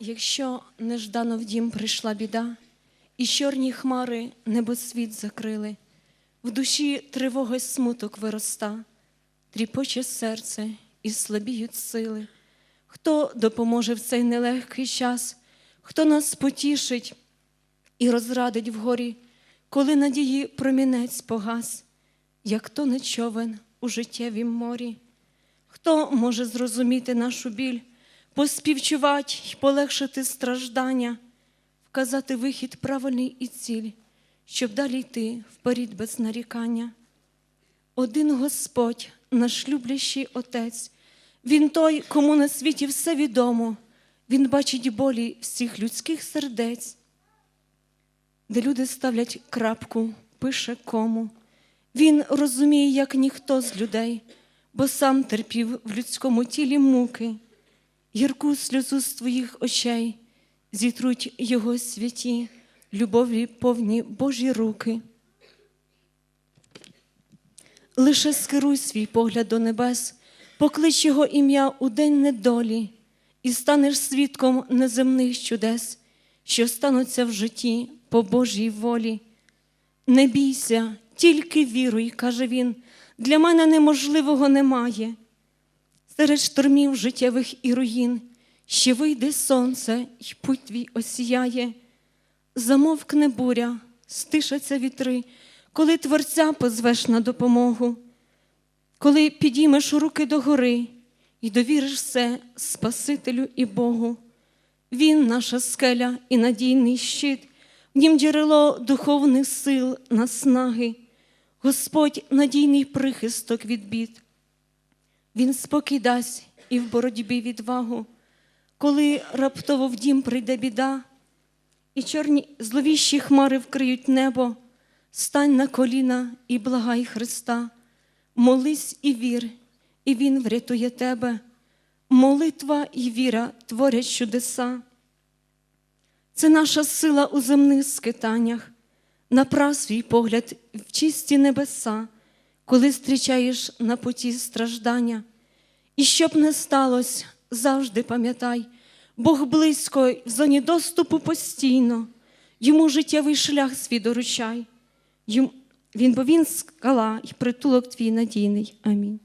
Якщо неждано в дім прийшла біда, і чорні хмари небосвіт закрили, в душі тривога й смуток вироста, тріпоче серце і слабіють сили. Хто допоможе в цей нелегкий час, хто нас потішить і розрадить вгорі, коли надії промінець погас, як то не човен у життєвім морі? Хто може зрозуміти нашу біль, поспівчувати й полегшити страждання, вказати вихід правильний і ціль, щоб далі йти вперед без нарікання? Один Господь, наш люблящий Отець, Він той, кому на світі все відомо, Він бачить болі всіх людських сердець, де люди ставлять крапку, пише кому. Він розуміє, як ніхто з людей, бо сам терпів в людському тілі муки, гірку сльозу з твоїх очей зітруть його святі, любові повні Божі руки. Лише скеруй свій погляд до небес, поклич його ім'я у день недолі, і станеш свідком неземних чудес, що стануться в житті по Божій волі. Не бійся, тільки віруй, каже він, для мене неможливого немає. Серед штормів життєвих і руїн ще вийде сонце, й путь твій осіяє. Замовкне буря, стишаться вітри, коли Творця позвеш на допомогу, коли підіймеш руки догори і довіриш все Спасителю і Богу. Він наша скеля і надійний щит, в нім джерело духовних сил, наснаги, Господь надійний прихисток від бід. Він спокій дасть і в боротьбі відвагу, коли раптово в дім прийде біда, і чорні зловіщі хмари вкриють небо, стань на коліна і благай Христа, молись і вір, і Він врятує тебе. Молитва і віра творять чудеса. Це наша сила у земних скитаннях, направ свій погляд в чисті небеса, коли зустрічаєш на путі страждання. І щоб не сталося, завжди пам'ятай, Бог близько в зоні доступу постійно, йому життєвий шлях свій доручай. Він, бо він скала і притулок твій надійний. Амінь.